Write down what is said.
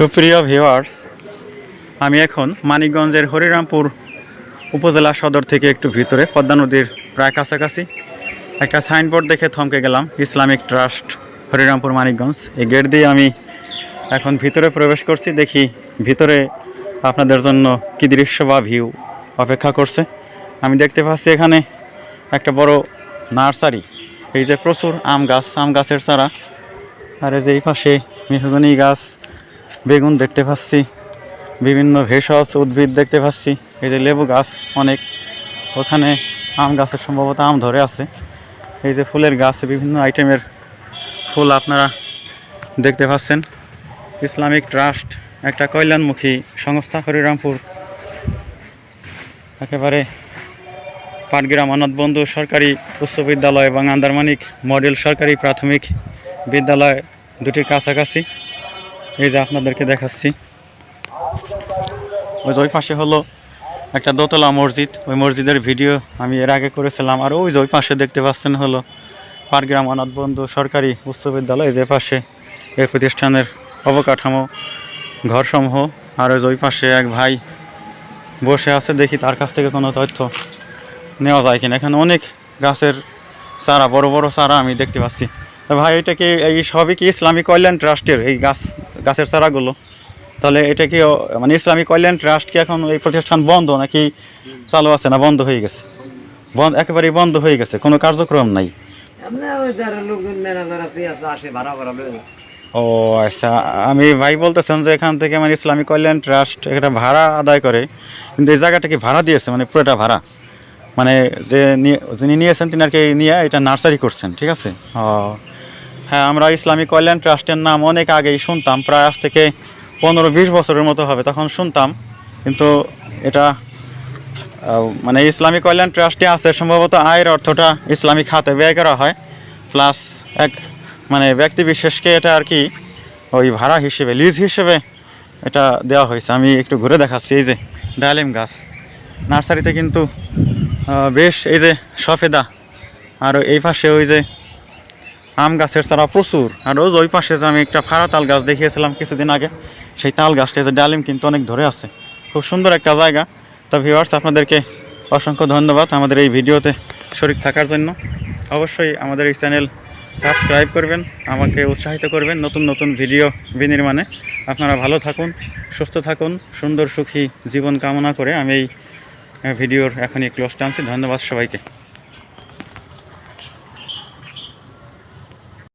সুপ্রিয় ভিউয়ার্স, আমি এখন মানিকগঞ্জের হরিরামপুর উপজেলা সদর থেকে একটু ভিতরে, পদ্মা নদীর প্রায় কাছাকাছি। একটা সাইনবোর্ড দেখে থমকে গেলাম, ইসলামিক ট্রাস্ট, হরিরামপুর, মানিকগঞ্জ। এই গেট দিয়ে আমি এখন ভিতরে প্রবেশ করছি, দেখি ভিতরে আপনাদের জন্য কী দৃশ্য বা ভিউ অপেক্ষা করছে। আমি দেখতে পাচ্ছি এখানে একটা বড় নার্সারি। এই যে প্রচুর আম গাছ, আম গাছের চারা। আর এই যে এই পাশে মেহগনি গাছ বেগুন দেখতে পাচ্ছি, বিভিন্ন ভেষজ উদ্ভিদ দেখতে পাচ্ছি, এই যে লেবু গাছ অনেক, ওখানে আম গাছের সম্ভবত আম ধরে আছে, এই যে ফুলের গাছ, বিভিন্ন আইটেমের ফুল আপনারা দেখতে পাচ্ছেন, ইসলামিক ট্রাস্ট, একটা কল্যাণমুখী সংস্থা হরিরামপুর, একেবারে পাটগ্রাম অনাথ বন্ধু সরকারি উচ্চ বিদ্যালয় এবং আন্দারমানিক মডেল সরকারি প্রাথমিক বিদ্যালয় দুটির কাছাকাছি। এই যে আপনাদেরকে দেখাচ্ছি। ওই যে ওই পাশে হলো একটা দোতলা মসজিদ। ওই মসজিদের ভিডিও আমি এর আগে করেছিলাম। আর ওই যে ওই পাশে দেখতে পাচ্ছেন হলো পাটগ্রাম অনাথ বন্ধু সরকারি উচ্চ বিদ্যালয় যে পাশে এই প্রতিষ্ঠানের অবকাঠামো ঘরসমূহ। আর ওই যে ওই পাশে এক ভাই বসে আছে। দেখি তার কাছ থেকে কোনো তথ্য নেওয়া যায় কিনা। এখানে অনেক গাছের চারা, বড় বড় চারা আমি দেখতে পাচ্ছি। ভাই, এটা কি এই সবই কি ইসলামিক কল্যাণ ট্রাস্টের এই গাছ? গাছের চারাগুলো। তাহলে এটা কি মানে ইসলামিক কল্যাণ ট্রাস্ট কি এখন এই প্রতিষ্ঠান বন্ধ নাকি চালু আছে না বন্ধ হয়ে গেছে? বন্ধ একেবারেই বন্ধ হয়ে গেছে কোনো কার্যক্রম নাই। ও আচ্ছা আমি ভাই বলতেছেন যে এখান থেকে মানে ইসলামিক কল্যাণ ট্রাস্ট একটা ভাড়া আদায় করে কিন্তু এই জায়গাটা কি ভাড়া দিয়েছে মানে পুরোটা ভাড়া? মানে যে নিয়ে- যিনি নিয়েছেন তিনি আর কি নিয়ে এটা নার্সারি করছেন ঠিক আছে? ও। হ্যাঁ আমরা ইসলামিক কল্যাণ ট্রাস্টের নাম অনেক আগেই শুনতাম, প্রায় আজ থেকে পনেরো বিশ বছরের মতো হবে, তখন শুনতাম। কিন্তু এটা মানে ইসলামিক কল্যাণ ট্রাস্টে আছে, সম্ভবত আয়ের অর্থটা ইসলামিক খাতে ব্যয় করা হয়। প্লাস এক মানে ব্যক্তি বিশেষকে এটা আর কি ওই ভাড়া হিসেবে, লিজ হিসেবে এটা দেওয়া হয়েছে। আমি একটু ঘুরে দেখাচ্ছি, এই যে ডালিম গাছ। নার্সারিতে কিন্তু বেশ এই যে সফেদা, আর এই পাশে ওই যে আম গাছের চারা প্রচুর। আর ওই ওই পাশে যে আমি একটা ফাড়া তাল গাছ দেখিয়েছিলাম কিছুদিন আগে, সেই তাল গাছটা যে ডালিম কিন্তু অনেক ধরে আছে। খুব সুন্দর একটা জায়গা। তা ভিউয়ার্স আপনাদেরকে অসংখ্য ধন্যবাদ আমাদের এই ভিডিওতে শরিক থাকার জন্য। অবশ্যই আমাদের এই চ্যানেল সাবস্ক্রাইব করবেন, আমাকে উৎসাহিত করবেন নতুন নতুন ভিডিও বিনির্মাণে। আপনারা ভালো থাকুন, সুস্থ থাকুন, সুন্দর সুখী জীবন কামনা করে আমি এই ভিডিওর এখনই ক্লোজ টানছি। ধন্যবাদ সবাইকে।